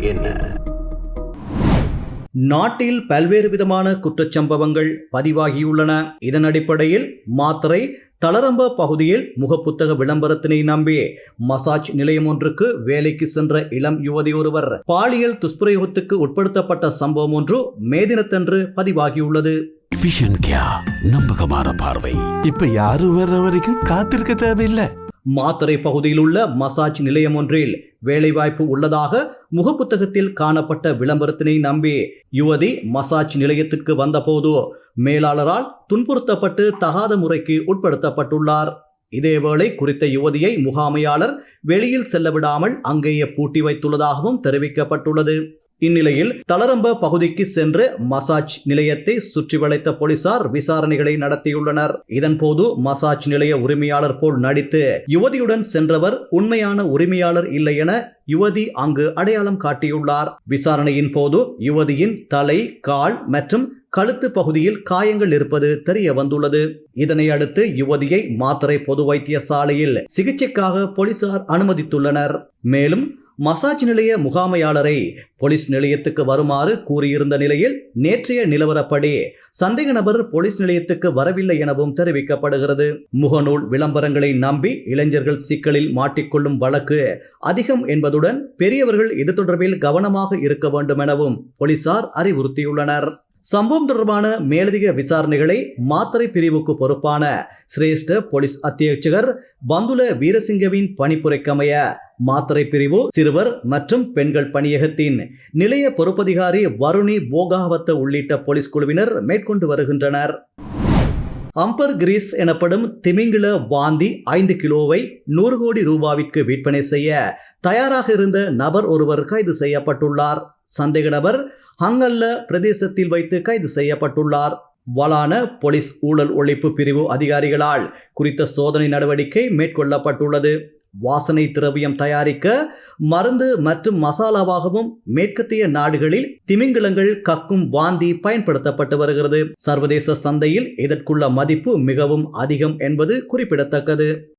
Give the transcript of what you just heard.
என்ன? நாட்டில் பல்வேறு விதமான குற்றச்சம்பவங்கள் பதிவாகியுள்ளன. இதன் அடிப்படையில் மாத்திரை தளரம்ப பகுதியில் முகப்புத்தக விளம்பரத்தினை நம்பி மசாஜ் நிலையம் ஒன்றுக்கு வேலைக்கு சென்ற இளம் யுவதி ஒருவர் பாலியல் துஷ்பிரயோகத்துக்கு உட்படுத்தப்பட்ட சம்பவம் ஒன்று மே தினத்தன்று பதிவாகியுள்ளது. நம்பகமான பார்வை. இப்ப யாரும் வர்ற வரைக்கும் காத்திருக்க தேவையில்லை. மாத்தரை பகுதியில் உள்ள மசாஜ் நிலையம் ஒன்றில் வேலைவாய்ப்பு உள்ளதாக முகப்புத்தகத்தில் காணப்பட்ட விளம்பரத்தினை நம்பி யுவதி மசாஜ் நிலையத்திற்கு வந்தபோது மேலாளரால் துன்புறுத்தப்பட்டு தகாத முறைக்கு உட்படுத்தப்பட்டுள்ளார். இதேவேளை குறித்த யுவதியை முகாமையாளர் வெளியில் செல்ல விடாமல் அங்கேயே பூட்டி வைத்துள்ளதாகவும் தெரிவிக்கப்பட்டுள்ளது. இந்நிலையில் தளரம்ப பகுதிக்கு சென்று மசாஜ் நிலையத்தை சுற்றி வளைத்த போலீசார் விசாரணைகளை நடத்தியுள்ளனர். இதன்போது மசாஜ் நிலைய உரிமையாளர் போல் நடித்து யுவதியுடன் சென்றவர் உண்மையான உரிமையாளர் இல்லை என யுவதி அங்கு அடையாளம் காட்டியுள்ளார். விசாரணையின் போது யுவதியின் தலை கால் மற்றும் கழுத்து பகுதியில் காயங்கள் இருப்பது தெரிய வந்துள்ளது. இதனை அடுத்து யுவதியை மாத்திரை பொது வைத்தியசாலையில் சிகிச்சைக்காக போலீசார் அனுமதித்துள்ளனர். மேலும் மசாஜ் நிலைய முகாமையாளரை போலீஸ் நிலையத்துக்கு வருமாறு கூறியிருந்த நிலையில் நேற்றைய நிலவரப்படி சந்தேக நபர் போலீஸ் நிலையத்துக்கு வரவில்லை எனவும் தெரிவிக்கப்படுகிறது. முகநூல் விளம்பரங்களை நம்பி இளைஞர்கள் சிக்கலில் மாட்டிக்கொள்ளும் வழக்கு அதிகம் என்பதுடன் பெரியவர்கள் இது தொடர்பில் கவனமாக இருக்க வேண்டும் எனவும் போலீசார் அறிவுறுத்தியுள்ளனர். சம்பவம் தொடர்பான மேலதிக விசாரணைகளை மாத்தறை பிரிவுக்கு பொறுப்பான சிரேஷ்ட போலீஸ் அத்தியட்சகர் பந்துல வீரசிங்கவின் பணிப்புரைக்கமைய மாத்தறை பிரிவு சிறுவர் மற்றும் பெண்கள் பணியகத்தின் நிலைய பொறுப்பதிகாரி வருணி போகாவத்த உள்ளிட்ட போலீஸ் குழுவினர் மேற்கொண்டு வருகின்றனர். அம்பர் கிரீஸ் எனப்படும் திமிங்கில வாந்தி ஐந்து கிலோவை நூறு கோடி ரூபாவிற்கு விற்பனை செய்ய தயாராக இருந்த நபர் ஒருவர் கைது செய்யப்பட்டுள்ளார். சந்தேக நபர் ஹங்கல்ல பிரதேசத்தில் வைத்து கைது செய்யப்பட்டுள்ளார். வலான போலீஸ் ஊழல் ஒழிப்பு பிரிவு அதிகாரிகளால் குறித்த சோதனை நடவடிக்கை மேற்கொள்ளப்பட்டுள்ளது. வாசனை திரவியம் தயாரிக்க மருந்து மற்றும் மசாலாவாகவும் மேற்கத்திய நாடுகளில் திமிங்கிலங்கள் கக்கும் வாந்தி பயன்படுத்தப்பட்டு வருகிறது. சர்வதேச சந்தையில் இதற்குள்ள மதிப்பு மிகவும் அதிகம் என்பது குறிப்பிடத்தக்கது.